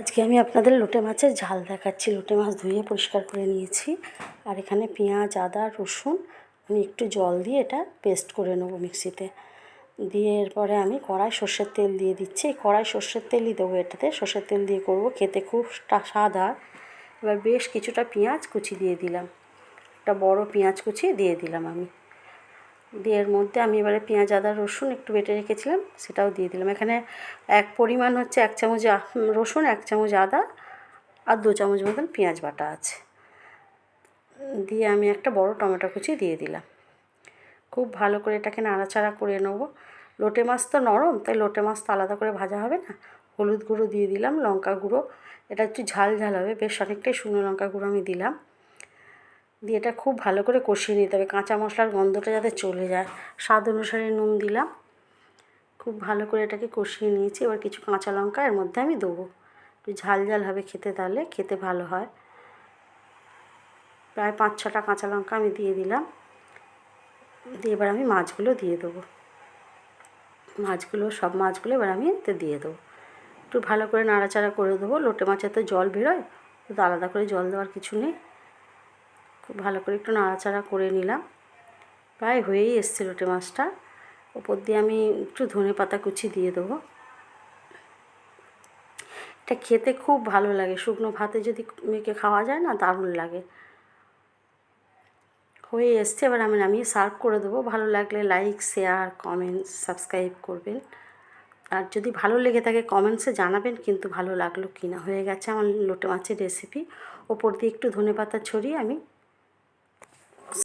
আজকে আমি আপনাদের লোটে মাছের ঝাল দেখাচ্ছি। লোটে মাছ ধুয়ে পরিষ্কার করে নিয়েছি। আর এখানে পেঁয়াজ, আদা, রসুন আমি একটু জল দিয়ে এটা পেস্ট করে নেব মিক্সিতে। দিয়ে এরপরে আমি কড়াই সর্ষের তেল দিয়ে দিচ্ছি। এই কড়াই সর্ষের তেলই দেবো এটাতে। সর্ষের তেল দিয়ে করব। খেতে খুব স্বাদ হয় এবার বেশ কিছুটা পেঁয়াজ কুচি দিয়ে দিলাম। একটা বড় পেঁয়াজ কুচি দিয়ে দিলাম আমি। দিয়ে এর মধ্যে আমি এবারে পেঁয়াজ, আদা, রসুন একটু বেটে রেখেছিলাম, সেটাও দিয়ে দিলাম। এখানে এক পরিমাণ হচ্ছে এক চামচ রসুন, এক চামচ আদা আর দু চামচ মতন পেঁয়াজ বাটা আছে। দিয়ে আমি একটা বড় টমেটো কুচি দিয়ে দিলাম। খুব ভালো করে এটাকে নাড়াচাড়া করে নেব। লোটে মাছ তো নরম, তাই লোটে মাছ তো আলাদা করে ভাজা হবে না। হলুদ গুঁড়ো দিয়ে দিলাম, লঙ্কা গুঁড়ো। এটা একটু ঝাল ঝাল হবে, বেশ অনেকটাই শুকনো লঙ্কা গুঁড়ো আমি দিলাম। দিয়ে এটা খুব ভালো করে কষিয়ে নিতে হবে। কাঁচা মশলার গন্ধটা যাতে চলে যায়। স্বাদ অনুসারে নুন দিলাম। খুব ভালো করে এটাকে কষিয়ে নিয়েছি। এবার কিছু কাঁচা লঙ্কা এর মধ্যে আমি দেবো। একটু ঝাল ঝাল হবে খেতে তাহলে, খেতে ভালো হয়। প্রায় পাঁচ ছটা কাঁচা লঙ্কা আমি দিয়ে দিলাম। দিয়ে এবার আমি মাছগুলো দিয়ে দেবো। মাছগুলো, সব মাছগুলো এবার আমি এতে দিয়ে দেবো। একটু ভালো করে নাড়াচাড়া করে দেবো। লোটে মাছের তো জল বেরোয়, তো আলাদা করে জল দেওয়ার কিছু নেই। খুব ভালো করে একটু নাড়াচাড়া করে নিলাম। প্রায় হয়েই এসছে লোটে মাছটা। ওপর দিয়ে আমি একটু ধনে পাতা কুচি দিয়ে দেবো। এটা খেতে খুব ভালো লাগে। শুকনো ভাতে যদি মেখে খাওয়া যায় না, দারুণ লাগে। হয়ে এসছে। এবার আমি নামিয়ে সার্ভ করে দেবো। ভালো লাগলে লাইক শেয়ার কমেন্ট সাবস্ক্রাইব করবেন। আর যদি ভালো লেগে থাকে কমেন্টসে জানাবেন কিন্তু ভালো লাগল কি না হয়ে গেছে আমার লোটে মাছের রেসিপি ওপর দিয়ে একটু ধনে পাতা ছড়িয়ে আমি